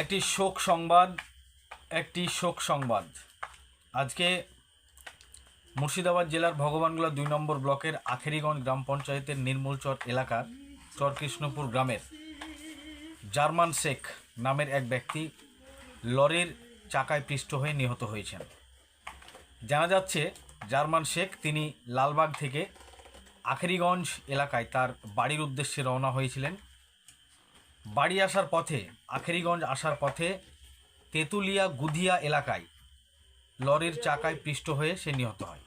একটি শোক সংবাদ একটি শোক সংবাদ। আজকে মুর্শিদাবাদ জেলার ভগবানগোলা দুই নম্বর ব্লকের আখেরিগঞ্জ গ্রাম পঞ্চায়েতের নির্মূলচর এলাকার চরকৃষ্ণপুর গ্রামের জার্মান শেখ নামের এক ব্যক্তি লরির চাকায় পৃষ্ঠ হয়ে নিহত হয়েছেন। জানা যাচ্ছে জার্মান শেখ তিনি লালবাগ থেকে আখেরিগঞ্জ এলাকায় তার বাড়ির উদ্দেশ্যে রওনা হয়েছিলেন। বাড়ি আসার পথে, আখেরিগঞ্জ আসার পথে তেঁতুলিয়া গুধিয়া এলাকায় লরির চাকায় পৃষ্ঠ হয়ে সে নিহত হয়।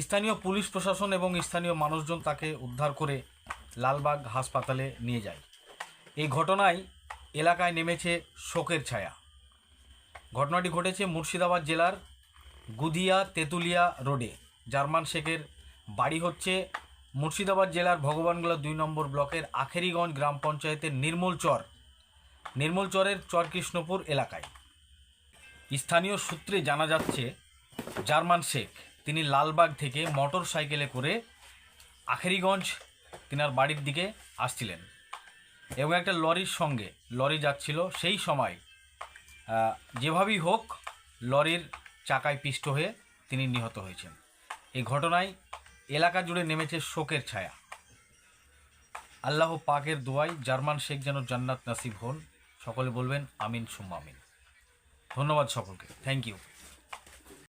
স্থানীয় পুলিশ প্রশাসন এবং স্থানীয় মানুষজন তাকে উদ্ধার করে লালবাগ হাসপাতালে নিয়ে যায়। এই ঘটনায় এলাকায় নেমেছে শোকের ছায়া। ঘটনাটি ঘটেছে মুর্শিদাবাদ জেলার গুদিয়া তেঁতুলিয়া রোডে। জার্মান শেখের বাড়ি হচ্ছে মুর্শিদাবাদ জেলার ভগবানগোলা দুই নম্বর ব্লকের আখেরিগঞ্জ গ্রাম পঞ্চায়েতের নির্মূলচর নির্মূলচরের চরকৃষ্ণপুর এলাকায়। স্থানীয় সূত্রে জানা যাচ্ছে, জার্মান শেখ, তিনি লালবাগ থেকে মোটর সাইকেলে করে আখেরিগঞ্জ তিনার বাড়ির দিকে আসছিলেন। এবং একটা লরির সঙ্গে, লরি যাচ্ছিল সেই সময় যেভাবেই হোক লরির চাকায় পিষ্ট হয়ে তিনি নিহত হয়েছেন। এই ঘটনায় এলাকা জুড়ে নেমেছে শোকের ছায়া। আল্লাহ পাকের দোয়াই জার্মান শেখ যেন জান্নাত নাসিব হন, সকলে বলবেন, আমিন সুম্মা আমিন। ধন্যবাদ সকলকে। Thank you